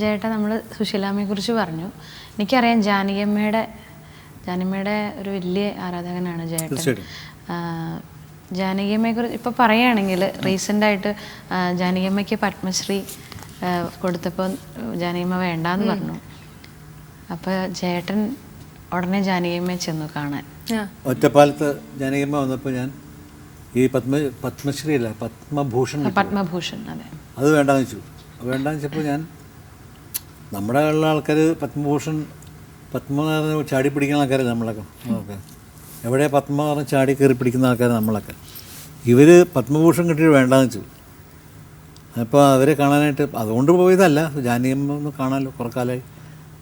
ചേട്ടാ നമ്മൾ സുശീലാമ്മയെ കുറിച്ച് പറഞ്ഞു. എനിക്കറിയാം ജാനകിയമ്മയുടെ ജാനിയമ്മയുടെ ഒരു വലിയ ആരാധകനാണ് ചേട്ടൻ. തീർച്ചയായിട്ടും. ജാനകിയമ്മയെ കുറിച്ച് ഇപ്പോൾ പറയുകയാണെങ്കിൽ റീസെന്റായിട്ട് ജാനകിയമ്മയ്ക്ക് പത്മശ്രീ കൊടുത്തപ്പോ കൊടുത്തപ്പോൾ ജാനകിയമ്മ വേണ്ടാന്ന് പറഞ്ഞു. അപ്പോൾ ചേട്ടൻ ഉടനെ ജാനകിയമ്മയെ ചെന്നു കാണാൻ. ഒറ്റപ്പാലത്ത് ജാനകിയമ്മ വന്നപ്പോൾ ഞാൻ ഈ പത്മ പത്മശ്രീ അല്ല പത്മഭൂഷൺ. പത്മഭൂഷൺ അതെ. അത് വേണ്ടാന്ന് വെച്ചു. വേണ്ടാന്ന് വെച്ചപ്പോൾ ഞാൻ നമ്മുടെ ഉള്ള ആൾക്കാർ പത്മഭൂഷൺ പത്മ എന്ന് ചാടി പിടിക്കുന്ന ആൾക്കാർ നമ്മളൊക്കെ. ഓക്കെ എവിടെ പത്മ പറഞ്ഞ് ചാടി കയറി പിടിക്കുന്ന ആൾക്കാർ നമ്മളൊക്കെ. ഇവർ പത്മഭൂഷൺ കിട്ടിയിട്ട് വേണ്ടാന്ന് വെച്ചു. അപ്പോൾ അവരെ കാണാനായിട്ട് അതുകൊണ്ട് പോയതല്ല. ജാനകിയമ്മ ഒന്ന് കാണാമല്ലോ കുറേ കാലമായി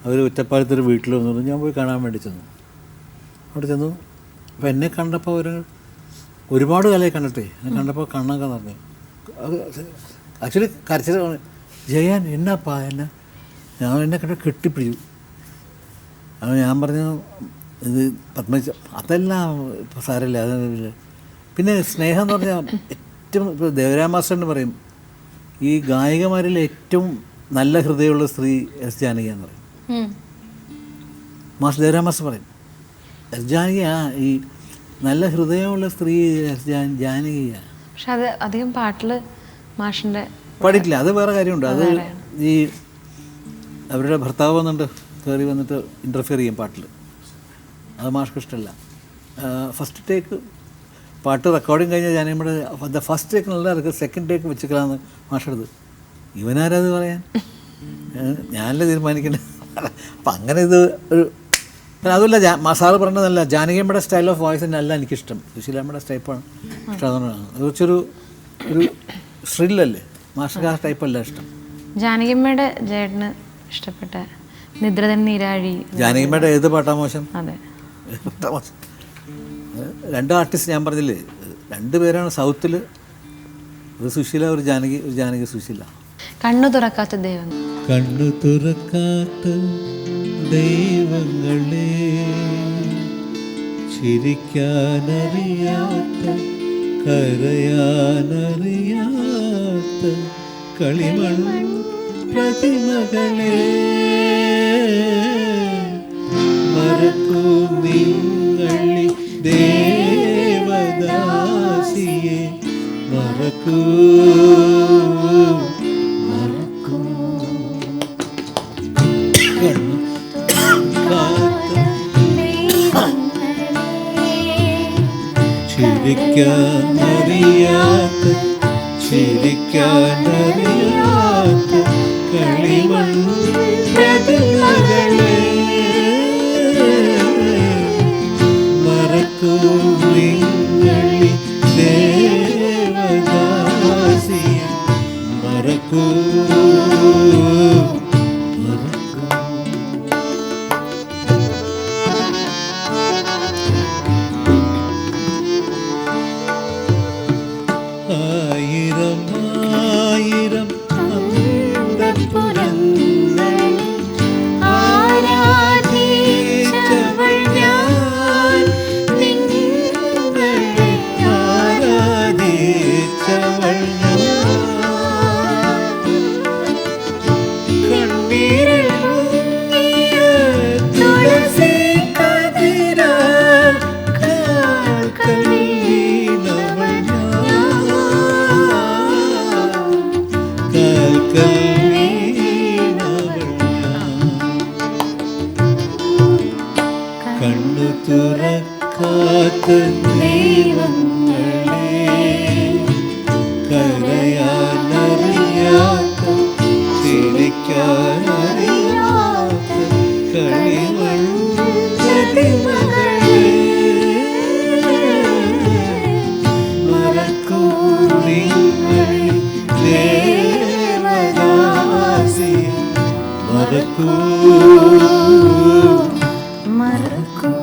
അവർ ഒറ്റപ്പാലത്തൊരു വീട്ടിൽ വന്നു. ഞാൻ പോയി കാണാൻ വേണ്ടി ചെന്നു. അവിടെ ചെന്നു. അപ്പോൾ എന്നെ കണ്ടപ്പോൾ അവർ ഒരുപാട് കാലമായി കണ്ടിട്ടേ. എന്നെ കണ്ടപ്പോൾ കണ്ണൊക്കെ നിറഞ്ഞു. ആക്ച്വലി കരച്ചിൽ ജയാൻ എന്നാപ്പാ എന്നെ? ഞാൻ എന്നെ കണ്ട കെട്ടിപ്പിടിച്ചു. അപ്പോൾ ഞാൻ പറഞ്ഞു ഇത് പത്മജ അതെല്ലാം സാരമില്ല അത് പിന്നെ സ്നേഹം എന്ന് പറഞ്ഞാൽ ഏറ്റവും ഇപ്പോൾ ദേവരാം മാസ്റ്ററിന് പറയും ഈ ഗായികമാരിൽ ഏറ്റവും നല്ല ഹൃദയമുള്ള സ്ത്രീ എസ് ജാനകി എന്ന് പറയും. മാസ്റ്റർ ദേവരാം മാസ്റ്റർ പറയും എസ് ജാനകിയാ ഈ നല്ല ഹൃദയമുള്ള സ്ത്രീ എസ് ജാൻ ജാനകിയാണ് പക്ഷെ അത് അധികം പാട്ടിൽ മാഷിന്റെ പഠിക്കില്ല അത് വേറെ കാര്യമുണ്ട്. അത് ഈ അവരുടെ ഭർത്താവ് വന്നിട്ട് കയറി വന്നിട്ട് ഇന്റർഫിയർ ചെയ്യും പാട്ടിൽ അത് മാഷ്ക്ക് ഇഷ്ടമല്ല ഫസ്റ്റ് ടേക്ക് പാട്ട് റെക്കോർഡിങ് കഴിഞ്ഞാൽ ഞാൻ ഇവിടെ നമ്മുടെ ഫസ്റ്റ് ടേക്ക് നല്ല ഇറക്കുക സെക്കൻഡ് ടേക്ക് വെച്ചിക്കലാന്ന് മാഷെടുത്ത് ഇവനാരത് പറയാൻ? ഞാനല്ലേ തീരുമാനിക്കണ്ടേ? അപ്പം അങ്ങനെ ഇത് ഒരു അതുമല്ല ജാ പറഞ്ഞതല്ല ജാനകിയമ്മയുടെ സ്റ്റൈൽ ഓഫ് വോയിസ് തന്നെ അല്ല എനിക്കിഷ്ടം. സുശീലമ്മയുടെ ടൈപ്പാണ് ഇഷ്ടം അത് വെച്ചൊരു ഒരു ഷ്രില്ലല്ലേ മാഷക്ക് ആ ടൈപ്പല്ല ഇഷ്ടം. ജാനകിയമ്മയുടെ ചേട്ടന് ഇഷ്ടപ്പെട്ട നിദ്രതൻ നീരാഴി. ജാനകിമ്മയുടെ ഏത് പാട്ടാ മോശം? അതെ. രണ്ട് ആർട്ടിസ്റ്റ് ഞാൻ പറഞ്ഞില്ലേ രണ്ട് പേരാണ് സൗത്തിൽ. ഒരു സുശീല ഒരു ജാനകി ഒരു ജാനകി സുശീല. കണ്ണു തുറക്കാത്ത ദൈവം. കണ്ണു തുറക്കാത്ത ദൈവങ്ങളെ ചിരിക്കാനറിയാത്ത കരയാനറിയാത്ത കളിമൺ പ്രതിമകളെ മറക്കൂ നിങ്ങളി ദേവദാസിയെ. മറക്കൂ മറക്കൂ. കണ്ണു കാത്ത ചിരിക്കാനറിയാത്ത ചിരിക്കാനറിയാത്ത മറക്കൂ കണ്ണു തുറക്കാത്ത ദൈവങ്ങളെ കരയാനറിയാത്ത ചിരിക്കാനറിയാത്ത മറക്കൂ. 丸く